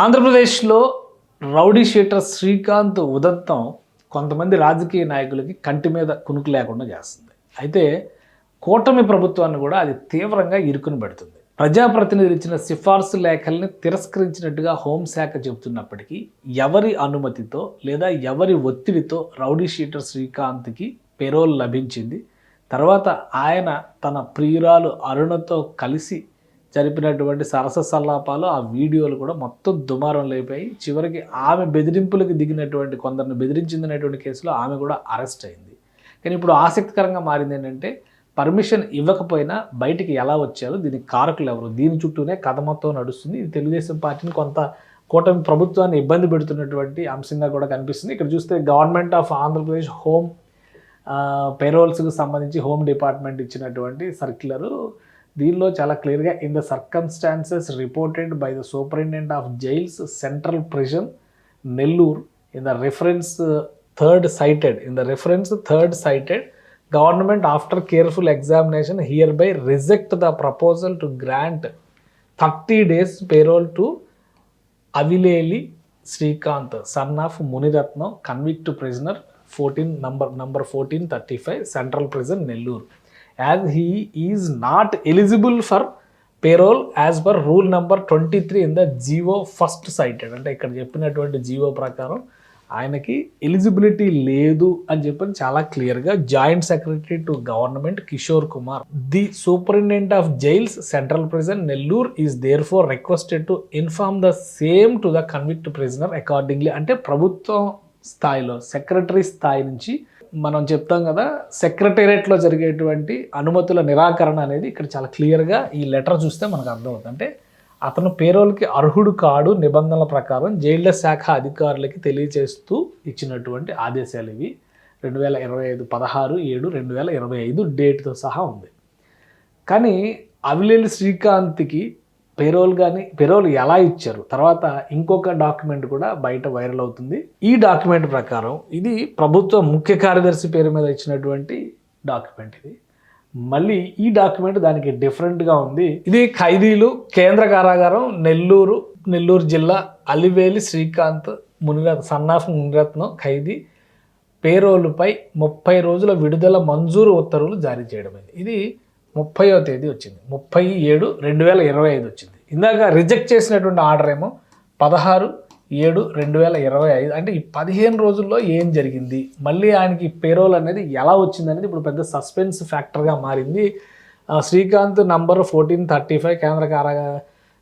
ఆంధ్రప్రదేశ్లో rowdy sheeter Srikanth ఉదంతం కొంతమంది రాజకీయ నాయకులకి కంటి మీద కునుకు లేకుండా చేస్తుంది. అయితే కూటమి ప్రభుత్వాన్ని కూడా అది తీవ్రంగా ఇరుకుని పెడుతుంది. ప్రజాప్రతినిధులు ఇచ్చిన సిఫార్సు లేఖల్ని తిరస్కరించినట్టుగా హోంశాఖ చెబుతున్నప్పటికీ ఎవరి అనుమతితో లేదా ఎవరి ఒత్తిడితో రౌడీ షీటర్ శ్రీకాంత్కి పెరోల్ లభించింది. తర్వాత ఆయన తన ప్రియురాలు అరుణతో కలిసి జరిపినటువంటి సరస సల్లాపాలు ఆ వీడియోలు కూడా మొత్తం దుమారం లేపాయి. చివరికి ఆమె బెదిరింపులకు దిగినటువంటి కొందరిని బెదిరించిందనేటువంటి కేసులో ఆమె కూడా అరెస్ట్ అయింది. కానీ ఇప్పుడు ఆసక్తికరంగా మారింది ఏంటంటే పర్మిషన్ ఇవ్వకపోయినా బయటికి ఎలా వచ్చారు దీనికి కారకులు ఎవరు దీని చుట్టూనే కథ మొత్తం నడుస్తుంది. ఇది తెలుగుదేశం పార్టీని కొంత కూటమి ప్రభుత్వాన్ని ఇబ్బంది పెడుతున్నటువంటి అంశంగా కూడా కనిపిస్తుంది. ఇక్కడ చూస్తే గవర్నమెంట్ ఆఫ్ ఆంధ్రప్రదేశ్ హోమ్ పేరోల్స్కి సంబంధించి హోమ్ డిపార్ట్మెంట్ ఇచ్చినటువంటి సర్క్యులరు దీనిలో చాలా క్లియర్గా in the circumstances reported by the superintendent of jails central prison Nellore in the reference third cited in the reference third cited government after careful examination hereby reject the proposal to grant thirty days parole to Aliveli Srikanth son of Muniratnam convict prisoner fourteen number number fourteen thirty five central prison Nellore as he is not eligible for parole as per rule number twenty three in the GO first cited అంటే ఇక్కడ చెప్పినటువంటి జియో ప్రకారం ఆయనకి eligibility లేదు అని చెప్పని చాలా క్లియర్గా joint secretary to government Kishore Kumar the superintendent of jails central prison Nellore is therefore requested to inform the same to the convict prisoner accordingly అంటే ప్రభుత్వం స్థాయిలో సెక్రటరీ స్థాయి నుంచి మనం చెప్తాం కదా సెక్రటేరియట్లో జరిగేటువంటి అనుమతుల నిరాకరణ అనేది ఇక్కడ చాలా క్లియర్గా ఈ లెటర్ చూస్తే మనకు అర్థమవుతుంది. అంటే అతను పేరోల్కి అర్హుడు కాడు నిబంధనల ప్రకారం జైళ్ళ శాఖ అధికారులకి తెలియజేస్తూ ఇచ్చినటువంటి ఆదేశాలు ఇవి. రెండు వేల ఇరవై ఐదు పదహారు ఏడు రెండు వేల ఇరవై ఐదు డేట్తో సహా ఉంది. కానీ అవిలేలి శ్రీకాంత్కి పేరోల్ కానీ పేరోల్ ఎలా ఇచ్చారు? తర్వాత ఇంకొక డాక్యుమెంట్ కూడా బయట వైరల్ అవుతుంది. ఈ డాక్యుమెంట్ ప్రకారం ఇది ప్రభుత్వ ముఖ్య కార్యదర్శి పేరు మీద ఇచ్చినటువంటి డాక్యుమెంట్ ఇది. మళ్ళీ ఈ డాక్యుమెంట్ దానికి డిఫరెంట్గా ఉంది. ఇది ఖైదీలు కేంద్ర కారాగారం నెల్లూరు నెల్లూరు జిల్లా అలివేలి శ్రీకాంత్ మునిరత్ సన్నాఫ్ మునిరత్నం ఖైదీ. పేరోలుపై ముప్పై రోజుల విడుదల మంజూరు ఉత్తర్వులు జారీ చేయడమైంది. ఇది ముప్పైవ తేదీ వచ్చింది. ముప్పై ఏడు రెండు వేల ఇరవై ఐదు వచ్చింది. ఇందాక రిజెక్ట్ చేసినటువంటి ఆర్డర్ ఏమో పదహారు ఏడు రెండు వేల ఇరవై ఐదు. అంటే ఈ పదిహేను రోజుల్లో ఏం జరిగింది? మళ్ళీ ఆయనకి పేరోల్ అనేది ఎలా వచ్చింది అనేది ఇప్పుడు పెద్ద సస్పెన్స్ ఫ్యాక్టర్గా మారింది. ఆ, Srikanth number fourteen thirty five కేంద్ర కారాగా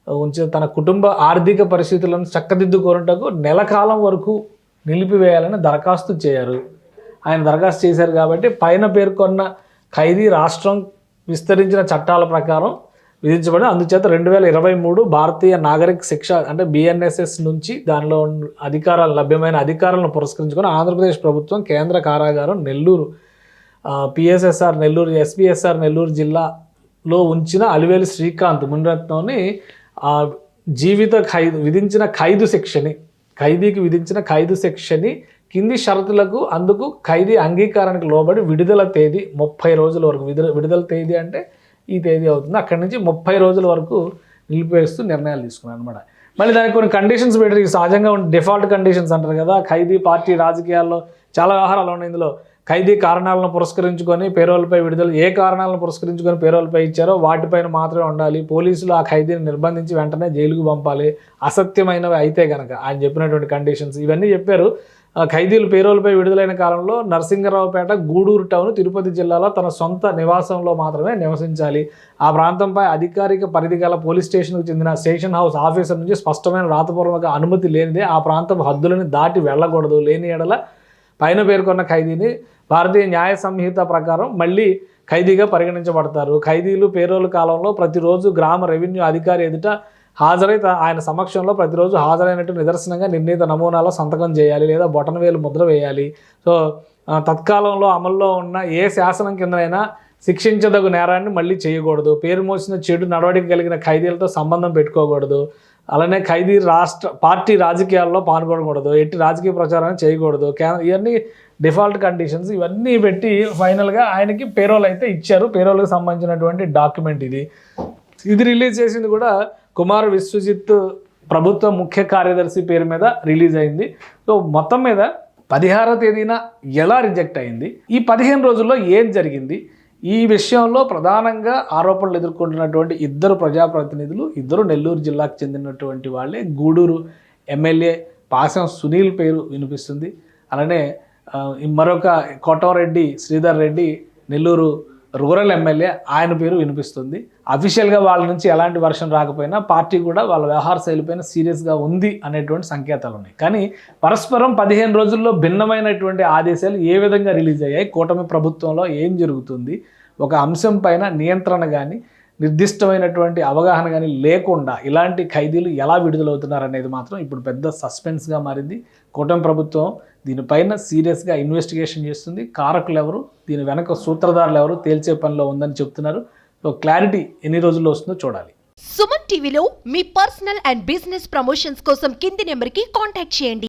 ఉంచి తన కుటుంబ ఆర్థిక పరిస్థితులను చక్కదిద్దుకోవటకు నెల కాలం వరకు నిలిపివేయాలని దరఖాస్తు చేయరు. ఆయన దరఖాస్తు చేశారు కాబట్టి పైన పేర్కొన్న ఖైదీ రాష్ట్రం విస్తరించిన చట్టాల ప్రకారం విధించబడి అందుచేత రెండు వేల ఇరవై మూడు భారతీయ నాగరిక శిక్ష అంటే బిఎన్ఎస్ఎస్ నుంచి దానిలో ఉన్న అధికారాలు లభ్యమైన అధికారాలను పురస్కరించుకొని ఆంధ్రప్రదేశ్ ప్రభుత్వం కేంద్ర కారాగారం నెల్లూరు పిఎస్ఎస్ఆర్ నెల్లూరు ఎస్పీఎస్ఆర్ నెల్లూరు జిల్లాలో ఉంచిన అలివేలు శ్రీకాంత్ మునిరత్నంని ఆ, జీవిత ఖైదు విధించిన ఖైదు శిక్షని ఖైదీకి విధించిన ఖైదు శిక్షని కింది షరతులకు అందుకు ఖైదీ అంగీకారానికి లోబడి విడుదల తేదీ ముప్పై రోజుల వరకు విడుదల విడుదల తేదీ అంటే ఈ తేదీ అవుతుంది. అక్కడి నుంచి ముప్పై రోజుల వరకు నిలిపివేస్తూ నిర్ణయాలు తీసుకున్నాను అనమాట మళ్ళీ దానికి కొన్ని కండిషన్స్ పెట్టారు. ఈ సహజంగా డిఫాల్ట్ కండిషన్స్ అంటారు కదా ఖైదీ పార్టీ రాజకీయాల్లో చాలా వ్యవహారాలు ఉన్నాయి ఇందులో. ఖైదీ కారణాలను పురస్కరించుకొని పేరోల్పై విడుదల ఏ కారణాలను పురస్కరించుకొని పేరోల్పై ఇచ్చారో వాటిపైన మాత్రమే ఉండాలి. పోలీసులు ఆ ఖైదీని నిర్బంధించి వెంటనే జైలుకు పంపాలి. అసత్యమైనవి అయితే కనుక ఆయన చెప్పినటువంటి కండిషన్స్ ఇవన్నీ చెప్పారు. ఖైదీలు పేరోల్పై విడుదలైన కాలంలో నరసింగరావుపేట గూడూరు టౌన్ తిరుపతి జిల్లాలో తన సొంత నివాసంలో మాత్రమే నివసించాలి. ఆ ప్రాంతంపై అధికారిక పరిధి గల పోలీస్ స్టేషన్కు చెందిన స్టేషన్ హౌస్ ఆఫీసర్ నుంచి స్పష్టమైన రాతపూర్వక అనుమతి లేనిదే ఆ ప్రాంతం హద్దులను దాటి వెళ్ళకూడదు. లేని ఎడల పైన పేర్కొన్న ఖైదీని భారతీయ న్యాయ సంహిత ప్రకారం మళ్ళీ ఖైదీగా పరిగణించబడతారు. ఖైదీలు పేరోలు కాలంలో ప్రతిరోజు గ్రామ రెవెన్యూ అధికారి ఎదుట హాజరై ఆయన సమక్షంలో ప్రతిరోజు హాజరైనట్టు నిదర్శనంగా నిర్ణీత నమూనాలో సంతకం చేయాలి లేదా బొటనవేలు ముద్ర వేయాలి. సో తత్కాలంలో అమల్లో ఉన్న ఏ శాసనం కిందనైనా శిక్షించదగు నేరాన్ని మళ్ళీ చేయకూడదు. పేరు మోసిన చెడు నడవడిక కలిగిన ఖైదీలతో సంబంధం పెట్టుకోకూడదు. అలానే ఖైదీ రాష్ట్ర పార్టీ రాజకీయాల్లో పాల్గొనకూడదు ఎట్టి రాజకీయ ప్రచారాన్ని చేయకూడదు. ఇవన్నీ డిఫాల్ట్ కండిషన్స్. ఇవన్నీ పెట్టి ఫైనల్గా ఆయనకి పేరోల్ అయితే ఇచ్చారు. పేరోల్కి సంబంధించినటువంటి డాక్యుమెంట్ ఇది. ఇది రిలీజ్ చేసింది కూడా కుమార్ విశ్వజిత్ ప్రభుత్వ ముఖ్య కార్యదర్శి పేరు మీద రిలీజ్ అయింది. సో మొత్తం మీద పదిహారో తేదీన ఎలా రిజెక్ట్ అయింది? ఈ పదిహేను రోజుల్లో ఏం జరిగింది? ఈ విషయంలో ప్రధానంగా ఆరోపణలు ఎదుర్కొంటున్నటువంటి ఇద్దరు ప్రజాప్రతినిధులు ఇద్దరు నెల్లూరు జిల్లాకు చెందినటువంటి వాళ్ళే. గూడూరు ఎమ్మెల్యే పాసం సునీల్ పేరు వినిపిస్తుంది. అలానే మరొక మరొక కోటంరెడ్డి శ్రీధర్ రెడ్డి నెల్లూరు రూరల్ ఎమ్మెల్యే ఆయన పేరు వినిపిస్తుంది. అఫీషియల్గా వాళ్ళ నుంచి ఎలాంటి వర్షం రాకపోయినా పార్టీ కూడా వాళ్ళ వ్యవహార శైలిపైన సీరియస్గా ఉంది అనేటువంటి సంకేతాలు ఉన్నాయి. కానీ పరస్పరం పదిహేను రోజుల్లో భిన్నమైనటువంటి ఆదేశాలు ఏ విధంగా రిలీజ్ అయ్యాయి కూటమి ప్రభుత్వంలో ఏం జరుగుతుంది ఒక అంశం పైన నియంత్రణ కానీ నిర్దిష్టమైనటువంటి అవగాహన కానీ లేకుండా ఇలాంటి ఖైదీలు ఎలా విడుదలవుతున్నారు అనేది మాత్రం ఇప్పుడు పెద్ద సస్పెన్స్గా మారింది. కూటమి ప్రభుత్వం దీనిపైన సీరియస్గా ఇన్వెస్టిగేషన్ చేస్తుంది. కారకులు ఎవరు దీని వెనక సూత్రధారులు ఎవరు తేల్చే పనిలో ఉందని చెప్తున్నారు. సో క్లారిటీ ఎన్ని రోజుల్లో వస్తుందో చూడాలి. సుమన్ టీవీలో మీ పర్సనల్ అండ్ బిజినెస్ ప్రమోషన్స్ కోసం కింది నెంబర్కి కాంటాక్ట్ చేయండి.